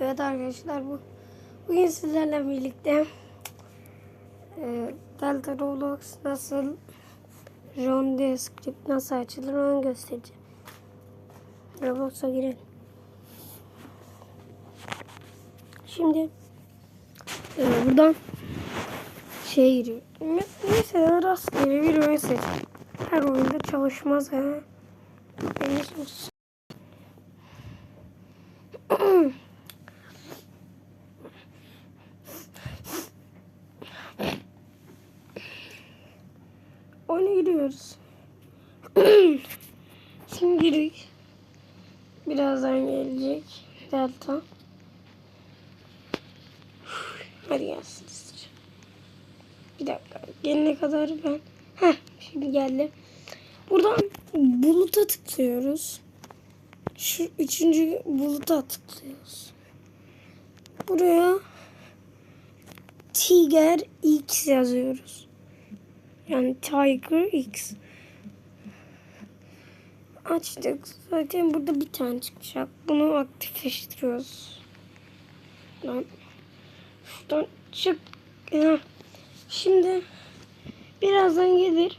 Evet arkadaşlar bu bugün sizlerle birlikte e, Delta Roblox nasıl Ronde script nasıl açılır onu göstereceğim. Roblox'a girelim. Şimdi e, buradan şey giriyor. Mesela rastgele bir oyun. Her oyunda çalışmaz ha. Beni sus. Oyuna giriyoruz. Şimdi girdik. Birazdan gelecek. Delta. Hadi gelsin. Bir dakika. Gelene kadar ben... Heh şimdi geldi. Buradan buluta tıklıyoruz. Şu üçüncü buluta tıklıyoruz. Buraya Tiger X yazıyoruz. Yani Tiger X. Açtık. Zaten burada bir tane çıkacak. Bunu aktifleştiriyoruz. Şuradan, şuradan çık. Şimdi birazdan gelir.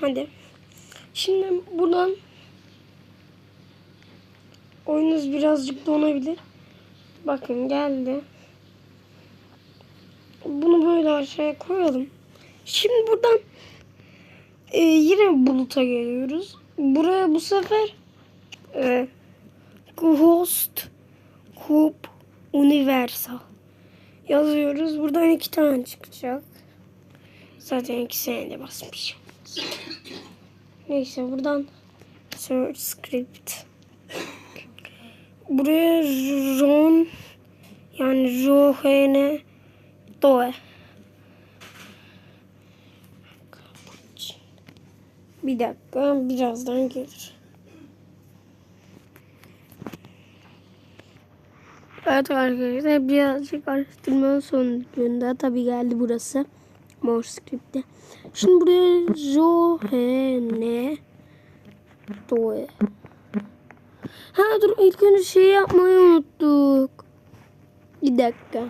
Hadi. Şimdi buradan oyunuz birazcık donabilir. Bakın geldi. Bunu böyle aşağıya koyalım. Şimdi buradan e, yine buluta geliyoruz. Buraya bu sefer e, Ghost Cube Universal yazıyoruz. Buradan iki tane çıkacak. Zaten ikisine de basmışım. Neyse buradan search script. Buraya Ron yani Rohene Doe. Bir dakika birazdan gelir. Evet arkadaşlar birazcık araştırmanın sonucunda tabi geldi burası. Mor script'te. Şimdi buraya Johene Doe. Ha dur ilk önce şey yapmayı unuttuk. Bir dakika.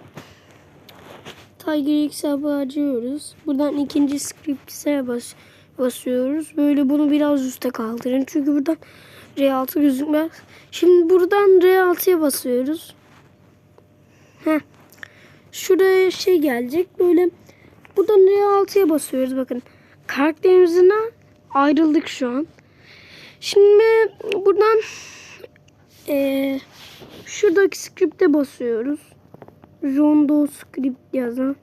Tiger X'e açıyoruz. Buradan ikinci script'e bas basıyoruz. Böyle bunu biraz üste kaldırın. Çünkü buradan R6 gözükmez. Şimdi buradan R6'ya basıyoruz. Heh. Şuraya şey gelecek. Böyle buradan R6'ya basıyoruz. Bakın karakterimizden ayrıldık şu an. Şimdi buradan ee, şuradaki script'e basıyoruz. Rondo script yazan.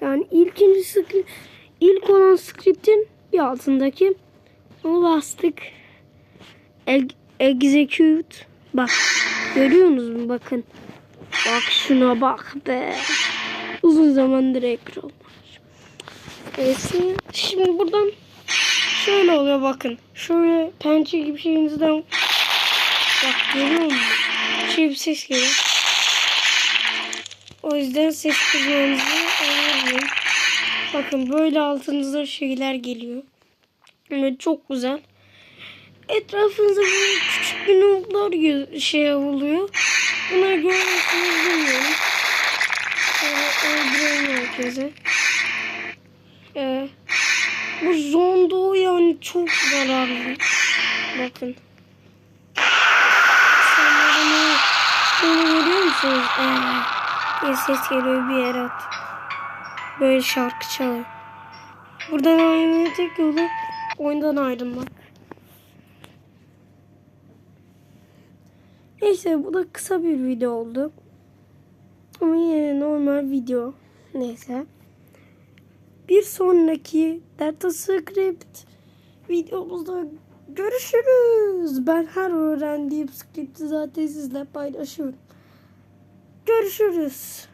Yani ilkinci script, ilk olan script'in bir altındaki onu bastık. Eg, execute. Bak görüyorsunuz mu bakın. Bak şuna bak be. Uzun zamandır ekran olmamış. Neyse şimdi buradan şöyle oluyor bakın. Şöyle pençe gibi şeyinizden bak görüyor musun? Şey bir ses geliyor. O yüzden ses kısmınızı ayarlayın. Bakın böyle altınızda şeyler geliyor. Evet çok güzel. Etrafınızda böyle küçük binoklar şey oluyor. Bunları görmüyorsunuz bilmiyorum. Şöyle öldürüyorum herkese. Ee, bu zondo yani çok zararlı. Bakın. Sanırım bunu görüyor musunuz? Ee, ses geliyor bir yere at. Böyle şarkı çalıyor. Buradan ayrılmanın tek yolu oyundan ayrılmak. Neyse bu da kısa bir video oldu. Ama yine normal video. Neyse. Bir sonraki Delta Script videomuzda görüşürüz. Ben her öğrendiğim script'i zaten sizle paylaşıyorum. Görüşürüz.